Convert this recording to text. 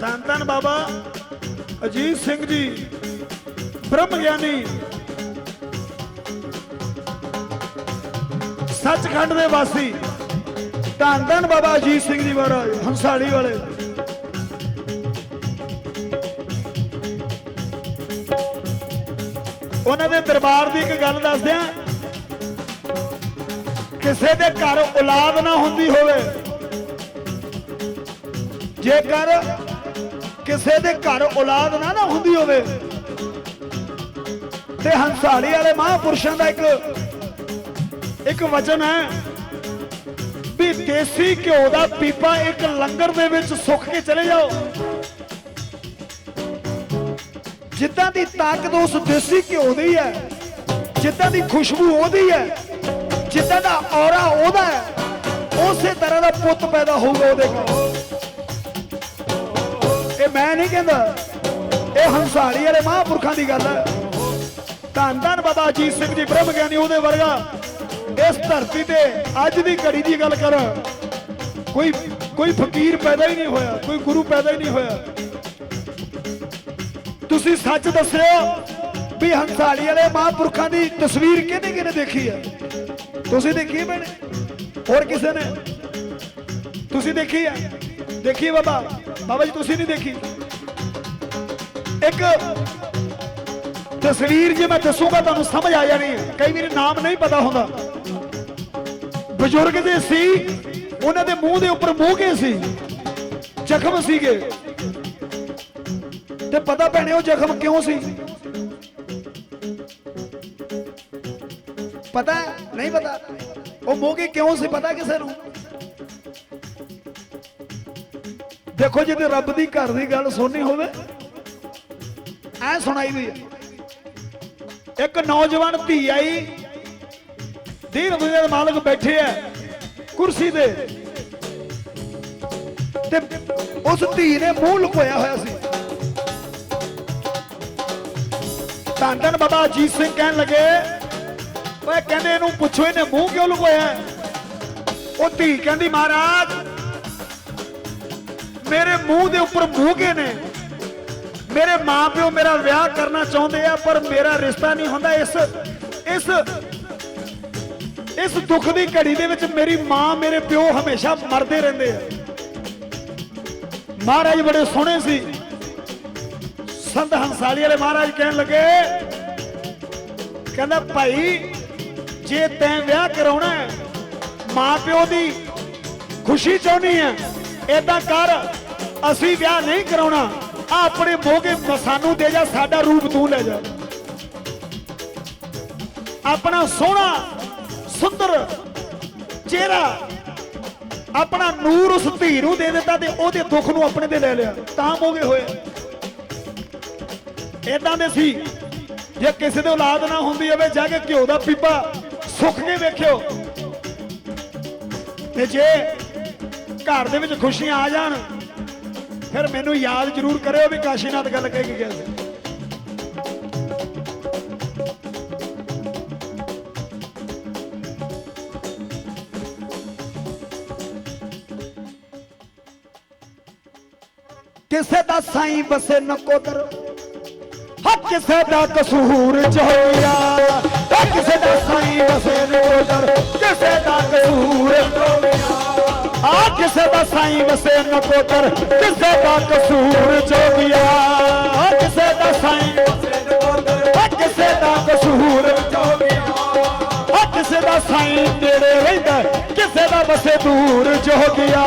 ਧੰਨ ਧੰਨ ਬਾਬਾ ਅਜੀਤ ਸਿੰਘ ਜੀ, ਬ੍ਰਹਮ ਗਿਆਨੀ। ਸੱਚਖੰਡ ਦੇ ਵਾਸੀ, ਧੰਨ ਧੰਨ ਬਾਬਾ ਅਜੀਤ ਸਿੰਘ ਜੀ ਮਹਾਰਾਜ, ਹੰਸਾਲੀ ਵਾਲੇ। ਉਹਨਾਂ ਦੇ ਦਰਬਾਰ ਦੀ ਇੱਕ ਗੱਲ ਦੱਸਦਿਆਂ ਕਿਸੇ ਦੇ ਘਰ ਔਲਾਦ ਨਾ ਹੁੰਦੀ ਹੋਵੇ। ਜੇਕਰ ਕਿਸੇ ਦੇ ਘਰ ਔਲਾਦ ਨਾ ਨਾ ਹੁੰਦੀ ਹੋਵੇ। ਤੇ ਹੰਸਾਲੀ ਵਾਲੇ ਮਹਾਂਪੁਰਸ਼ਾਂ ਦਾ ਇੱਕ ਇੱਕ ਵਚਨ ਹੈ ਵੀ ਦੇਸੀ ਘਿਓ ਦਾ ਪੀਪਾ ਇੱਕ ਲੰਗਰ ਦੇ ਵਿੱਚ ਸੁੱਕ ਕੇ ਚਲੇ ਜਾਓ। ਜਿੱਦਾਂ ਦੀ ਤਾਕਤ ਉਸ ਦੇਸੀ ਘਿਓ ਦੀ ਹੈ, ਜਿੱਦਾਂ ਦੀ ਖੁਸ਼ਬੂ ਉਹਦੀ ਹੈ, ਜਿੱਦਾਂ ਦਾ ਔਰਾ ਉਹਦਾ ਹੈ, ਉਸੇ ਤਰ੍ਹਾਂ ਦਾ ਪੁੱਤ ਪੈਦਾ ਹੋਊਗਾ ਉਹਦੇ ਘਰ। ਇਹ ਮੈਂ ਨਹੀਂ ਕਹਿੰਦਾ। ਇਹ ਹੰਸਾਲੀ ਵਾਲੇ ਮਹਾਂਪੁਰਖਾਂ ਦੀ ਗੱਲ ਹੈ। ਧੰਨ ਧੰਨ ਬਾਬਾ ਅਜੀਤ ਸਿੰਘ ਜੀ ਬ੍ਰਹਮ ਗਿਆਨੀ ਉਹਦੇ ਵਰਗਾ। ਇਸ ਧਰਤੀ ਤੇ ਅੱਜ ਦੀ ਘੜੀ ਦੀ ਗੱਲ ਕਰ। ਕੋਈ ਕੋਈ ਫਕੀਰ ਪੈਦਾ ਹੀ ਨਹੀਂ ਹੋਇਆ, ਕੋਈ ਗੁਰੂ ਪੈਦਾ ਹੀ ਨਹੀਂ ਹੋਇਆ। ਤੁਸੀਂ ਸੱਚ ਦੱਸਿਓ ਵੀ ਹੰਸਾਲੀ ਵਾਲੇ ਮਹਾਂਪੁਰਖਾਂ ਦੀ ਤਸਵੀਰ ਕਿਹਨੇ ਕਿਹਨੇ ਦੇਖੀ ਹੈ? ਤੁਸੀਂ ਦੇਖੀ ਹੈ ਭੈਣੇ? ਹੋਰ ਕਿਸੇ ਨੇ? ਤੁਸੀਂ ਦੇਖੀ ਹੈ? ਦੇਖੀ ਹੈ ਬਾਬਾ? ਬਾਬਾ ਜੀ, ਤੁਸੀਂ ਨਹੀਂ ਦੇਖੀ? ਇੱਕ ਤਸਵੀਰ ਜੇ ਮੈਂ ਦੱਸੂਗਾ, ਤੁਹਾਨੂੰ ਸਮਝ ਆ ਜਾਣੀ। ਹੈ ਕਈ ਵਾਰੀ ਨਾਮ ਨਹੀਂ ਪਤਾ ਹੁੰਦਾ। ਬਜ਼ੁਰਗ ਦੇ ਸੀ, ਉਹਨਾਂ ਦੇ ਮੂੰਹ ਦੇ ਉੱਪਰ ਮੋਹਗੇ ਸੀ? ਜ਼ਖਮ ਸੀਗੇ। ਤੇ ਪਤਾ ਭੈਣੇ, ਉਹ ਜ਼ਖਮ ਕਿਉਂ ਸੀ? ਪਤਾ ਨਹੀਂ ਪਤਾ? ਉਹ ਮੋਹਗੇ ਕਿਉਂ ਸੀ? ਪਤਾ ਕਿਸੇ ਨੂੰ? ਦੇਖੋ ਜੇ ਤੇ ਰੱਬ ਦੀ ਘਰ ਦੀ ਗੱਲ ਸੁਣਨੀ ਹੋਵੇ, ਐ ਸੁਣਾਈ ਦੀ ਇੱਕ ਨੌਜਵਾਨ ਧੀ ਆਈ ਦੀਨ ਦੁਨੀਆ ਦੇ ਮਾਲਕ ਬੈਠੇ ਐ ਕੁਰਸੀ ਤੇ। ਤੇ ਉਸ ਧੀ ਨੇ ਮੂੰਹ ਲੁਕੋਇਆ ਹੋਇਆ ਸੀ। ਧੰਨ ਬਾਬਾ ਅਜੀਤ ਸਿੰਘ ਕਹਿਣ ਲੱਗੇ, ਓਏ ਕਹਿੰਦੇ ਇਹਨੂੰ ਪੁੱਛੋ ਇਹਨੇ ਮੂੰਹ ਕਿਉਂ ਲੁਕੋਇਆ? ਉਹ ਧੀ ਕਹਿੰਦੀ, ਮਹਾਰਾਜ ਮੇਰੇ ਮੂੰਹ ਦੇ ਉੱਪਰ ਮੂੰਗੇ ਨੇ। ਮੇਰੇ ਮਾਪਿਓ ਮੇਰਾ ਵਿਆਹ ਕਰਨਾ ਚਾਹੁੰਦੇ ਆ, ਪਰ ਮੇਰਾ ਰਿਸ਼ਤਾ ਨਹੀਂ ਹੁੰਦਾ। ਇਸ ਇਸ ਇਸ ਦੁੱਖ ਦੀ ਘੜੀ ਦੇ ਵਿੱਚ ਮੇਰੀ ਮਾਂ, ਮੇਰੇ ਪਿਓ ਹਮੇਸ਼ਾ ਮਰਦੇ ਰਹਿੰਦੇ ਆ। ਮਹਾਰਾਜ ਬੜੇ ਸੋਹਣੇ ਸੀ। ਸੰਤ ਹੰਸਾਲੀ ਵਾਲੇ ਮਹਾਰਾਜ ਕਹਿਣ ਲੱਗੇ, ਕਹਿੰਦਾ, ਭਾਈ, ਜੇ ਤੈਂ ਵਿਆਹ ਕਰਾਉਣਾ ਹੈ, ਮਾਂ ਪਿਓ ਦੀ ਖੁਸ਼ੀ ਚਾਹੁੰਦੀ ਹੈ, ਏਦਾਂ ਕਰ ਅਸੀਂ ਵਿਆਹ ਨਹੀਂ ਕਰਾਉਣਾ। ਆ ਆਪਣੇ ਮੋਗੇ ਸਾਨੂੰ ਦੇ ਜਾ, ਸਾਡਾ ਰੂਪ ਤੂੰ ਲੈ ਜਾ। ਆਪਣਾ ਸੋਹਣਾ, ਸੁੰਦਰ ਚਿਹਰਾ, ਆਪਣਾ ਨੂਰ ਉਸ ਧੀ ਨੂੰ ਦੇ ਦਿੱਤਾ ਤੇ ਉਹਦੇ ਦੁੱਖ ਨੂੰ ਆਪਣੇ ਤੇ ਲੈ ਲਿਆ। ਤਾਂ ਮੋਗੇ ਹੋਏ। ਏਦਾਂ ਦੇ ਸੀ। ਜੇ ਕਿਸੇ ਦੇ ਔਲਾਦ ਨਾ ਹੁੰਦੀ ਹੋਵੇ, ਜਾ ਕੇ ਘਿਓ ਦਾ ਪੀਪਾ ਸੁੱਖ ਕੇ ਵੇਖਿਓ। ਤੇ ਜੇ ਘਰ ਦੇ ਵਿੱਚ ਖੁਸ਼ੀਆਂ ਆ ਜਾਣ ਫਿਰ ਮੈਨੂੰ ਯਾਦ ਜ਼ਰੂਰ ਕਰਿਓ ਵੀ ਕਾਸ਼ੀਨਾਥ ਗੱਲ ਕਹਿ ਕੇ ਗਿਆ ਸੀ। ਕਿਸੇ ਦਾ ਸਾਈਂ ਬਸੇ ਨਕੋਦਰ ਹਾ ਕਿਸੇ ਦਾ ਕਸੂਰ ਚੋਇਆ ਕਿਸੇ ਦਾ ਸਾਈਂ ਵਸੇ ਨਕੋਦਰ ਕਿਸੇ ਦਾ ਕਸੂਰ ਚੋਇਆ ਆ। ਕਿਸੇ ਦਾ ਸਾਈਂ ਵਸੇ ਨਕੋਦਰ ਕਿਸੇ ਦਾ ਕਸੂਰ ਚੋਇਆ ਆ। ਕਿਸੇ ਦਾ ਸਾਈਂ ਨੇੜੇ ਰਹਿੰਦਾ, ਕਿਸੇ ਦਾ ਵਸੇ ਦੂਰ ਜੋ ਗਿਆ